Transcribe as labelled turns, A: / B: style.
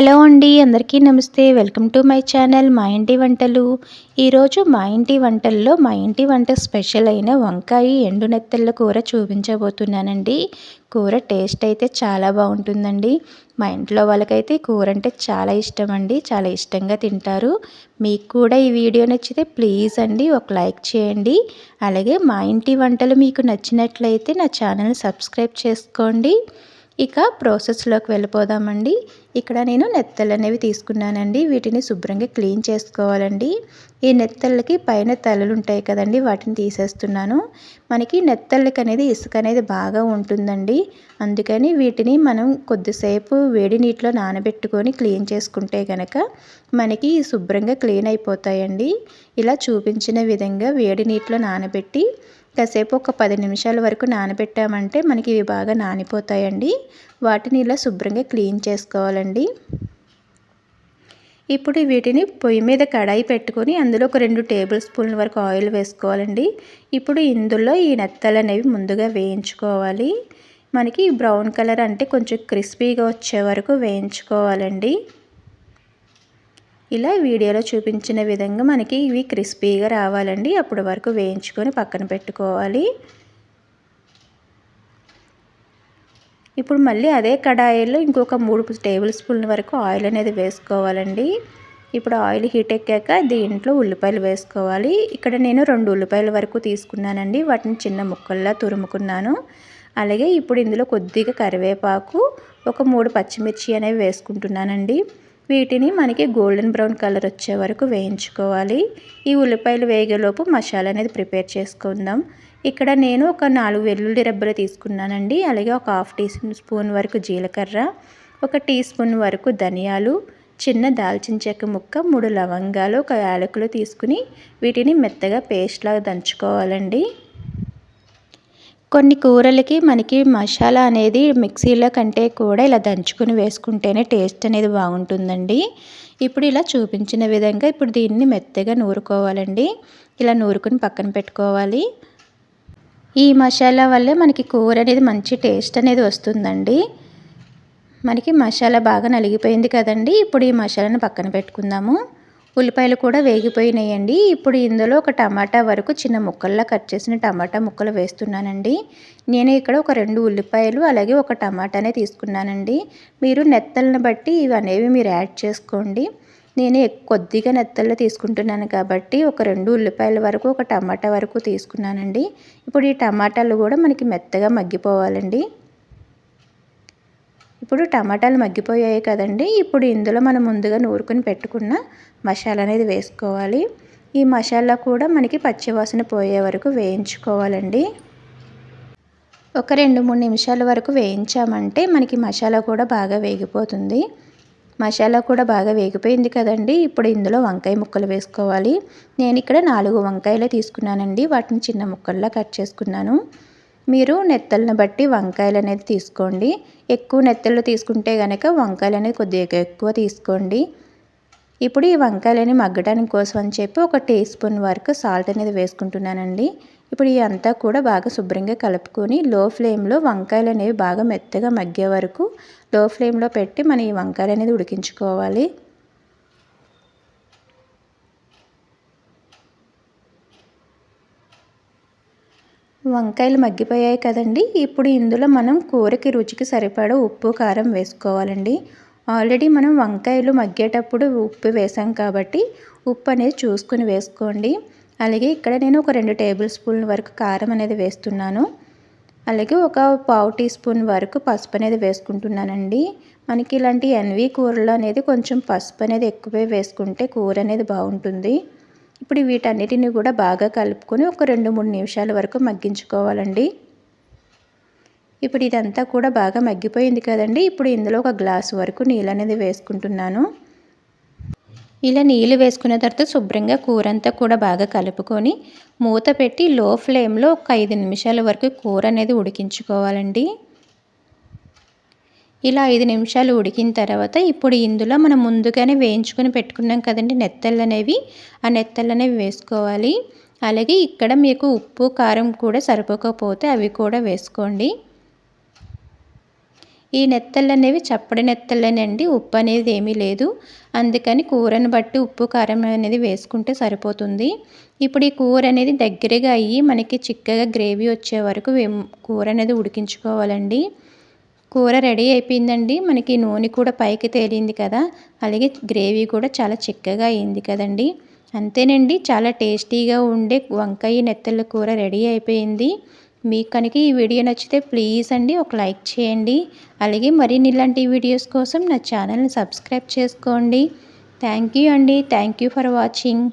A: Hello అండి అందరికీ నమస్తే. వెల్కమ్ టు మై ఛానల్ మా ఇంటి వంటలు. ఈరోజు మా ఇంటి వంటల్లో మా ఇంటి వంట స్పెషల్ అయిన వంకాయ ఎండు నెత్తళ్ళ కూర చూపించబోతున్నానండి. కూర టేస్ట్ అయితే చాలా బాగుంటుందండి. మా ఇంట్లో వాళ్ళకైతే కూర అంటే చాలా ఇష్టం అండి చాలా ఇష్టంగా తింటారు. మీకు కూడా ఈ వీడియో నచ్చితే ప్లీజ్ అండి ఒక లైక్ చేయండి. అలాగే మా ఇంటి వంటలు మీకు నచ్చినట్లయితే నా ఛానల్ సబ్స్క్రైబ్ చేసుకోండి. ఇక ప్రాసెస్లోకి వెళ్ళిపోదామండి. ఇక్కడ నేను నెత్తలు అనేవి తీసుకున్నానండి. వీటిని శుభ్రంగా క్లీన్ చేసుకోవాలండి. ఈ నెత్తళ్ళకి పైన తలలు ఉంటాయి కదండి వాటిని తీసేస్తున్నాను. మనకి నెత్తళ్ళకి అనేది ఇసుక అనేది బాగా ఉంటుందండి. అందుకని వీటిని మనం కొద్దిసేపు వేడి నీటిలో నానబెట్టుకొని క్లీన్ చేసుకుంటే కనుక మనకి శుభ్రంగా క్లీన్ అయిపోతాయండి. ఇలా చూపించిన విధంగా వేడి నీటిలో నానబెట్టి కాసేపు ఒక పది నిమిషాల వరకు నానబెట్టామంటే మనకి ఇవి బాగా నానిపోతాయండి. వాటిని ఇలా శుభ్రంగా క్లీన్ చేసుకోవాలండి. ఇప్పుడు వీటిని పొయ్యి మీద కడాయి పెట్టుకొని అందులో ఒక రెండు టేబుల్ స్పూన్ల వరకు ఆయిల్ వేసుకోవాలండి. ఇప్పుడు ఇందులో ఈ నెత్తలు అనేవి ముందుగా వేయించుకోవాలి. మనకి బ్రౌన్ కలర్ అంటే కొంచెం క్రిస్పీగా వచ్చే వరకు వేయించుకోవాలండి. ఇలా వీడియోలో చూపించిన విధంగా మనకి ఇవి క్రిస్పీగా రావాలండి. అప్పటి వరకు వేయించుకొని పక్కన పెట్టుకోవాలి. ఇప్పుడు మళ్ళీ అదే కడాయిలో ఇంకొక మూడు టేబుల్ స్పూన్ల వరకు ఆయిల్ అనేది వేసుకోవాలండి. ఇప్పుడు ఆయిల్ హీట్ ఎక్కాక దీంట్లో ఉల్లిపాయలు వేసుకోవాలి. ఇక్కడ నేను రెండు ఉల్లిపాయల వరకు తీసుకున్నానండి. వాటిని చిన్న ముక్కల్లా తురుముకున్నాను. అలాగే ఇప్పుడు ఇందులో కొద్దిగా కరివేపాకు ఒక మూడు పచ్చిమిర్చి అనేవి వేసుకుంటున్నానండి. వీటిని మనకి గోల్డెన్ బ్రౌన్ కలర్ వచ్చే వరకు వేయించుకోవాలి. ఈ ఉల్లిపాయలు వేగేలోపు మసాలా అనేది ప్రిపేర్ చేసుకుందాం. ఇక్కడ నేను ఒక నాలుగు వెల్లుల్లి రెబ్బలు తీసుకున్నానండి. అలాగే ఒక హాఫ్ టీ స్పూన్ వరకు జీలకర్ర ఒక టీ స్పూన్ వరకు ధనియాలు చిన్న దాల్చిన చెక్క ముక్క మూడు లవంగాలు ఒక యాలకులు తీసుకుని వీటిని మెత్తగా పేస్ట్లాగా దంచుకోవాలండి. కొన్ని కూరలకి మనకి మసాలా అనేది మిక్సీలో కంటే కూడా ఇలా దంచుకుని వేసుకుంటేనే టేస్ట్ అనేది బాగుంటుందండి. ఇప్పుడు ఇలా చూపించిన విధంగా ఇప్పుడు దీన్ని మెత్తగా నూరుకోవాలండి. ఇలా నూరుకుని పక్కన పెట్టుకోవాలి. ఈ మసాలా వల్లే మనకి కూర అనేది మంచి టేస్ట్ అనేది వస్తుందండి. మనకి మసాలా బాగా నలిగిపోయింది కదండి. ఇప్పుడు ఈ మసాలాను పక్కన పెట్టుకుందాము. ఉల్లిపాయలు కూడా వేగిపోయినాయండి. ఇప్పుడు ఇందులో ఒక టమాటా వరకు చిన్న ముక్కల్లా కట్ చేసిన టమాటా ముక్కలు వేస్తున్నానండి. నేను ఇక్కడ ఒక రెండు ఉల్లిపాయలు అలాగే ఒక టమాటానే తీసుకున్నానండి. మీరు నెత్తలను బట్టి ఇవి అనేవి మీరు యాడ్ చేసుకోండి. నేను కొద్దిగా నెత్తల్లో తీసుకుంటున్నాను కాబట్టి ఒక రెండు ఉల్లిపాయల వరకు ఒక టమాటా వరకు తీసుకున్నానండి. ఇప్పుడు ఈ టమాటాలు కూడా మనకి మెత్తగా మగ్గిపోవాలండి. ఇప్పుడు టమాటాలు మగ్గిపోయాయి కదండి. ఇప్పుడు ఇందులో మనం ముందుగా నూరుకుని పెట్టుకున్న మసాలా అనేది వేసుకోవాలి. ఈ మసాలా కూడా మనకి పచ్చివాసన పోయే వరకు వేయించుకోవాలండి. ఒక రెండు మూడు నిమిషాల వరకు వేయించామంటే మనకి మసాలా కూడా బాగా వేగిపోతుంది. మసాలా కూడా బాగా వేగిపోయింది కదండి. ఇప్పుడు ఇందులో వంకాయ ముక్కలు వేసుకోవాలి. నేను ఇక్కడ నాలుగు వంకాయలు తీసుకున్నానండి. వాటిని చిన్న ముక్కల్లా కట్ చేసుకున్నాను. మీరు నెత్తలను బట్టి వంకాయలు అనేది తీసుకోండి. ఎక్కువ నెత్తలు తీసుకుంటే కనుక వంకాయలు అనేది కొద్దిగా ఎక్కువ తీసుకోండి. ఇప్పుడు ఈ వంకాయలని మగ్గడానికి కోసం అని చెప్పి ఒక టీ స్పూన్ వరకు సాల్ట్ అనేది వేసుకుంటున్నానండి. ఇప్పుడు ఇదంతా కూడా బాగా శుభ్రంగా కలుపుకొని లో ఫ్లేమ్లో వంకాయలు అనేవి బాగా మెత్తగా మగ్గే వరకు లో ఫ్లేమ్లో పెట్టి మనం ఈ వంకాయలు అనేది ఉడికించుకోవాలి. వంకాయలు మగ్గిపోయాయి కదండి. ఇప్పుడు ఇందులో మనం కూరకి రుచికి సరిపడా ఉప్పు కారం వేసుకోవాలండి. ఆల్రెడీ మనం వంకాయలు మగ్గేటప్పుడు ఉప్పు వేసాం కాబట్టి ఉప్పు అనేది చూసుకుని వేసుకోండి. అలాగే ఇక్కడ నేను ఒక రెండు టేబుల్ స్పూన్ల వరకు కారం అనేది వేస్తున్నాను. అలాగే ఒక పావు టీ స్పూన్ వరకు పసుపు అనేది వేసుకుంటున్నానండి. మనకి ఇలాంటి ఎన్వి కూరలు అనేది కొంచెం పసుపు అనేది ఎక్కువే వేసుకుంటే కూర అనేది బాగుంటుంది. ఇప్పుడు వీటన్నిటిని కూడా బాగా కలుపుకొని ఒక రెండు మూడు నిమిషాల వరకు మగ్గించుకోవాలండి. ఇప్పుడు ఇదంతా కూడా బాగా మగ్గిపోయింది కదండి. ఇప్పుడు ఇందులో ఒక గ్లాసు వరకు నీళ్ళు అనేది వేసుకుంటున్నాను. ఇలా నీళ్ళు వేసుకున్న తర్వాత శుభ్రంగా కూర అంతా కూడా బాగా కలుపుకొని మూత పెట్టి లో ఫ్లేమ్లో ఒక ఐదు నిమిషాల వరకు కూర అనేది ఉడికించుకోవాలండి. ఇలా ఐదు నిమిషాలు ఉడికిన తర్వాత ఇప్పుడు ఇందులో మనం ముందుగానే వేయించుకొని పెట్టుకున్నాం కదండి నెత్తళ్ళు అనేవి. ఆ నెత్తళ్ళు అనేవి వేసుకోవాలి. అలాగే ఇక్కడ మీకు ఉప్పు కారం కూడా సరిపోకపోతే అవి కూడా వేసుకోండి. ఈ నెత్తళ్ళు అనేవి చప్పడి నెత్తళ్ళేనండి ఉప్పు అనేది ఏమీ లేదు. అందుకని కూరని బట్టి ఉప్పు కారం అనేది వేసుకుంటే సరిపోతుంది. ఇప్పుడు ఈ కూర అనేది దగ్గరగా అయ్యి మనకి చిక్కగా గ్రేవీ వచ్చే వరకు కూర అనేది ఉడికించుకోవాలండి. కూర రెడీ అయిపోయిందండి. మనకి నూనె కూడా పైకి తేలింది కదా అలాగే గ్రేవీ కూడా చాలా చిక్కగా అయింది కదండి. అంతేనండి చాలా టేస్టీగా ఉండే వంకాయ నెత్తళ్ళ కూర రెడీ అయిపోయింది. మీకు కనుక ఈ వీడియో నచ్చితే ప్లీజ్ అండి ఒక లైక్ చేయండి. అలాగే మరిన్ని ఇలాంటి వీడియోస్ కోసం నా ఛానల్ని సబ్స్క్రైబ్ చేసుకోండి. థ్యాంక్ యూ అండి. Thank you for watching.